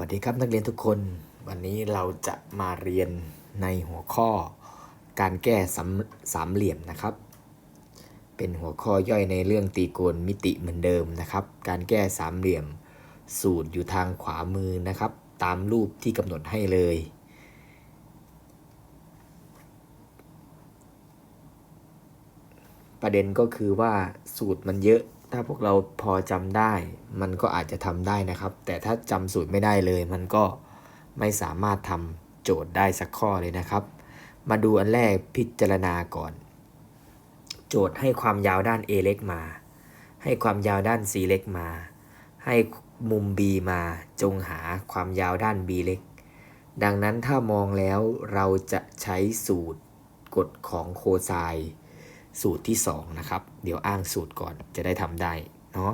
วัสดีครับนักเรียนทุกคนวันนี้เราจะมาเรียนในหัวข้อการแก้สามสามเหลี่ยมนะครับ เป็นหัวข้อย่อยในเรื่องตรีโกณมิติเหมือนเดิมนะครับ การแก้สามเหลี่ยมสูตรอยู่ทางขวามือนะครับ ตามรูปที่กำหนดให้เลย ประเด็นก็คือว่าสูตรมันเยอะ ถ้าพวกเราพอจำได้ มันก็อาจจะทำได้นะครับ แต่ถ้าจำสูตรไม่ได้เลย มันก็ไม่สามารถทำโจทย์ได้สักข้อเลยนะครับ มาดูอันแรกพิจารณาก่อน โจทย์ให้ความยาวด้าน A เล็กมา ให้ความยาวด้าน C เล็กมา ให้มุม B มาจงหาความยาวด้าน B เล็ก ดังนั้นถ้ามองแล้วเราจะใช้สูตรกฎของโคไซน์ สูตรที่ 2 นะครับ เดี๋ยวอ้างสูตรก่อนจะได้ทำได้เนาะ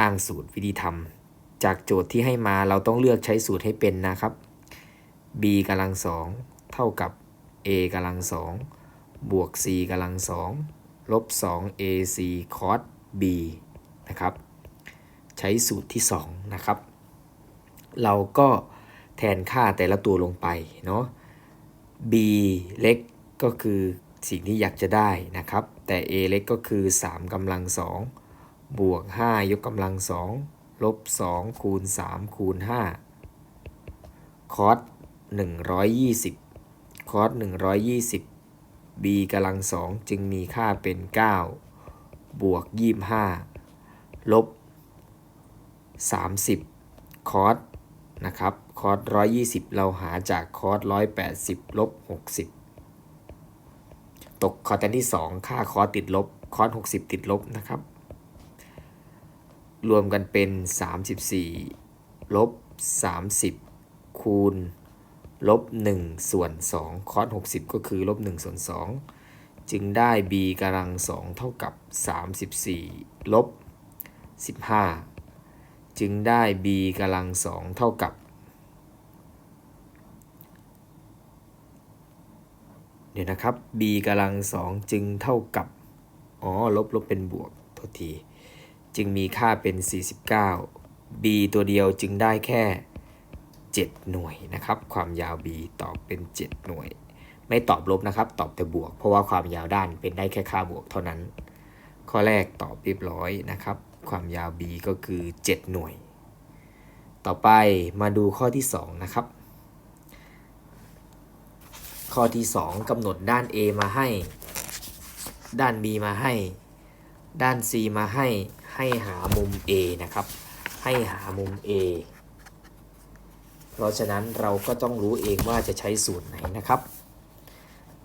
อ้างสูตรวิธีทำจากโจทย์ที่ให้มาเราต้องเลือกใช้สูตรให้เป็นนะครับ b กำลังสองเท่ากับ a กำลังสองบวก c กำลังสองลบ 2 ac cos b นะครับ ใช้สูตรที่ 2 นะครับ เราก็แทนค่าแต่ละตัวลงไปเนาะ b เล็กก็คือ สิ่งที่อยากจะได้นะครับ แต่ a เล็กก็คือ 3กำลัง 2 บวก 5 ยกกำลัง 2 ลบ 2 คูณ 3 คูณ 5 คอส120 คอส120 b กำลัง 2 จึงมีค่าเป็น 9 บวก 25 ลบ 30 คอสนะครับ คอส120 เราหาจากคอส180 ลบ 60 ตกคอสแทนที่ 2 ค่าคอสติดลบ คอส60 ติดลบนะครับ รวมกันเป็น 34 ลบ 30 คูณ ลบ 1 ส่วน 2 คอส60 ก็คือลบ 1 ส่วน 2 จึงได้ b กำลัง 2 เท่ากับ 34 ลบ 15 จึงได้ b กำลัง 2 เท่ากับ เดี๋ยวนะครับ b กำลัง2จึงเท่ากับ อ๋อ ลบลบเป็นบวกโทษที จึงมีค่าเป็น 49 b ตัวเดียวจึงได้แค่ 7 หน่วยนะครับ ความยาว b ตอบเป็น 7 หน่วย ไม่ตอบลบนะครับ ตอบแต่บวก เพราะว่าความยาวด้านเป็นได้แค่ค่าบวกเท่านั้น ข้อแรกตอบเรียบร้อยนะครับ ความยาว b ก็คือ 7 หน่วย ต่อไปมาดูข้อที่ 2 นะครับ ข้อที่ 2กำหนดด้าน A มาให้ ด้าน B มาให้ ด้าน C มาให้ ให้หามุม A นะครับ ให้หามุม A เพราะฉะนั้นเราก็ต้องรู้เองว่าจะใช้สูตรไหนนะครับ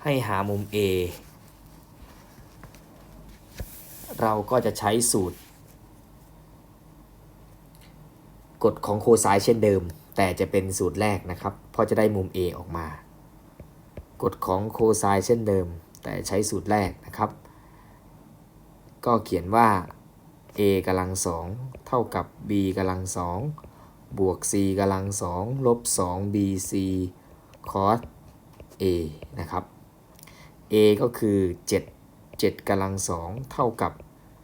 ให้หามุม A เราก็จะใช้สูตร กฎของโคไซน์เช่นเดิม แต่จะเป็นสูตรแรกนะครับ เพราะจะได้มุม A ออกมา กฎของโคไซน์เช่นเดิม แต่ใช้สูตรแรกนะครับ ก็เขียนว่า a กำลังสองเท่ากับ b กำลังสองบวก c กำลังสองลบ 2 bc cos a นะครับ a ก็คือ 7 7กำลังสองเท่ากับ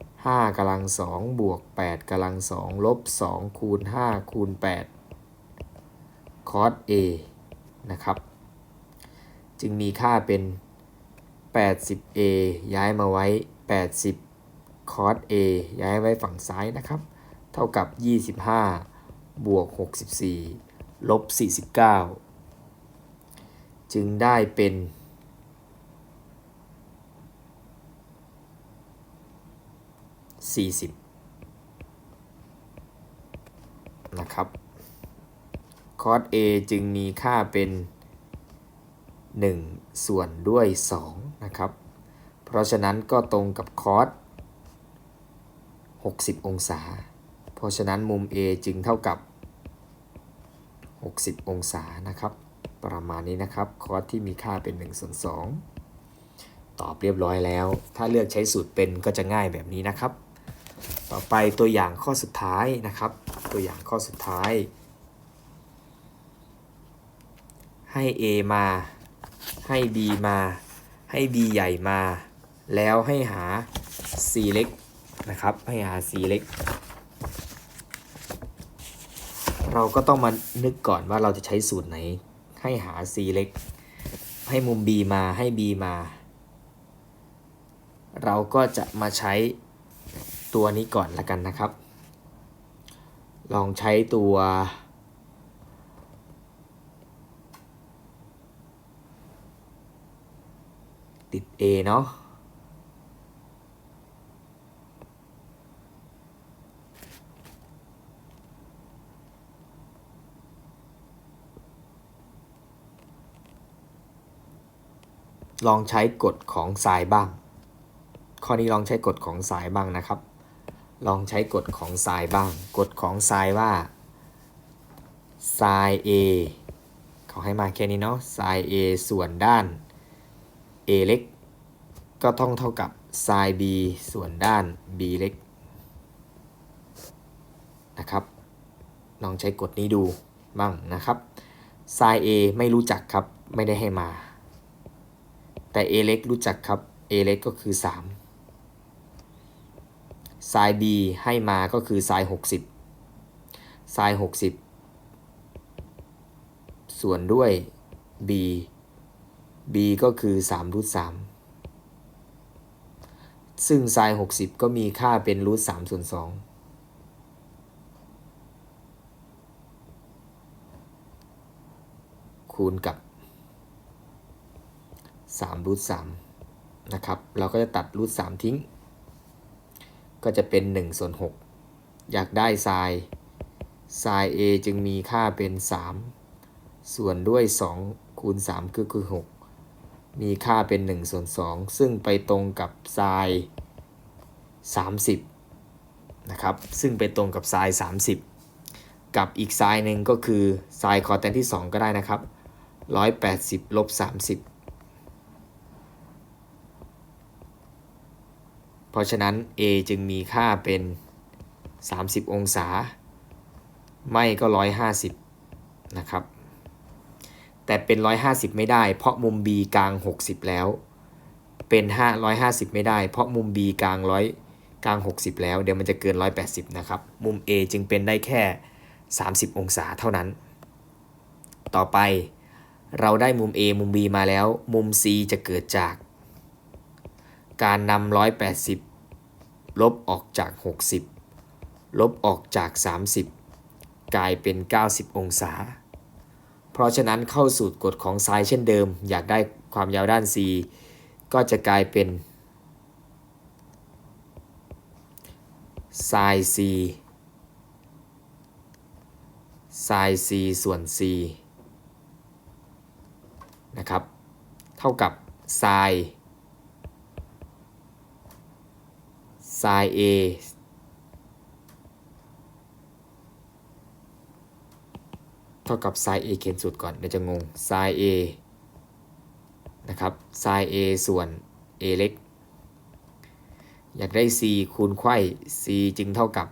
5กำลังสองบวก 8กำลังสองลบ 2 คูณ 5 คูณ 8 cos a นะครับ จึงมีค่าเป็น 80a ย้ายมาไว้ 80 cos a ย้ายไว้ฝั่งซ้ายนะครับ เท่ากับ 25 บวก 64 ลบ 49 จึงได้เป็น 40 นะครับ cos a จึงมีค่าเป็น 1 ส่วนด้วย2นะครับ เพราะฉะนั้นก็ตรงกับคอส60 องศา เพราะฉะนั้นมุม A จึงเท่ากับ 60 องศานะครับ ประมาณนี้นะครับ คอสที่มีค่าเป็น1ส่วน2ตอบเรียบร้อยแล้ว ถ้าเลือกใช้สูตรเป็นก็จะง่ายแบบนี้นะครับ ต่อไปตัวอย่างข้อสุดท้ายนะครับ ตัวอย่างข้อสุดท้าย ให้ A มา ให้ B มา ให้ B ใหญ่มา แล้วให้หา C เล็กนะครับ ให้หา C เล็ก เราก็ต้องมานึกก่อนว่าเราจะใช้สูตรไหน ให้หา c เล็ก ให้มุม b มาให้ b มา เราก็จะมาใช้ตัวนี้ก่อนละกันนะครับ ลองใช้ตัว ติด A เนาะลองใช้กฎของสายบ้าง ข้อนี้ลองใช้กฎของสายบ้างนะครับ ลองใช้กฎของสายบ้าง กฎของสายว่า sin A เขาให้มาแค่นี้เนาะ sin A ส่วนด้าน A เล็ก ก็ต้องเท่ากับ sin B ส่วนด้าน B เล็กนะครับลองใช้กฎนี้ดูบ้างนะครับ sin A ไม่รู้จักครับไม่ได้ให้มา แต่ A เล็กรู้จักครับ A เล็กก็คือ 3 sin B ให้มาก็คือ sin 60 sin 60 ส่วนด้วย b b ก็คือ3รูท3ซึ่ง sin 60ก็มีค่าเป็นรูท3ส่วน2คูณกับ3รูท3นะครับ เราก็จะตัดรูท3ทิ้ง ก็จะเป็น1ส่วน6อยากได้ sin sin a จึงมีค่าเป็น 3 ส่วนด้วย 2 คูณ 3 คือคือ 6 มีค่าเป็น1ส่วน2ซึ่งไปตรงกับ sin 30นะครับซึ่งไปตรงกับ sin 30 กับอีก sin หนึ่งก็คือ sin คอแทนที่ 2 ก็ได้นะครับ 180ลบ30เพราะฉะนั้น a จึงมีค่าเป็น 30 องศา ไม่ก็ 150 นะครับ แต่เป็น 150 ไม่ได้ เพราะมุม b กลาง 60 แล้ว เป็น 5 150 ไม่ได้ เพราะมุม b กลาง100กลาง 60 แล้ว เดี๋ยวมันจะเกิน 180 นะครับ มุม a จึงเป็นได้แค่ 30 องศาเท่านั้น ต่อไปเราได้มุม a มุม b มาแล้ว มุม c จะเกิดจาก การนำ180 ลบออกจาก 60 ลบออกจาก 30 กลายเป็น 90 องศา เพราะฉะนั้นเข้าสูตรกฎของไซน์เช่นเดิม อยากได้ความยาวด้าน c ก็จะกลายเป็น sin c sin c ส่วน c นะครับ เท่ากับ sin sin a ท่ากับ sin a เขียนสูตรก่อนเดี๋ยวจะงง sin a นะครับ sin a ส่วน a เล็ก อยากได้ c คูณไขว้ c จึงเท่ากับ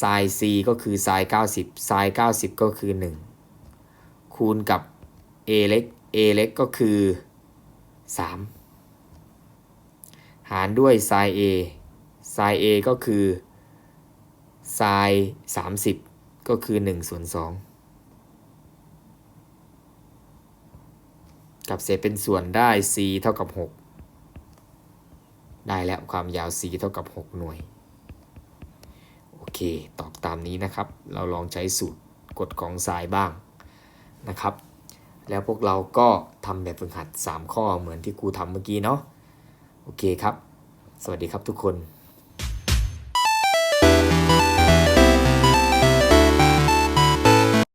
sin c ก็คือ sin 90 sin 90 ก็คือ 1 คูณกับ a เล็ก a เล็กก็คือ 3 หารด้วย sin a sin a ก็คือ sin 30 ก็คือ1ส่วน2 กับเศษเป็นส่วนได้ c เท่ากับ 6 ได้แล้วความยาว c เท่ากับ 6 หน่วย โอเค ตอบตามนี้นะครับ เราลองใช้สูตรกฎของสายบ้างนะครับ แล้วพวกเราก็ทำแบบฝึกหัด 3 ข้อเหมือนที่ครูทำเมื่อกี้เนาะ โอเคครับ สวัสดีครับทุกคน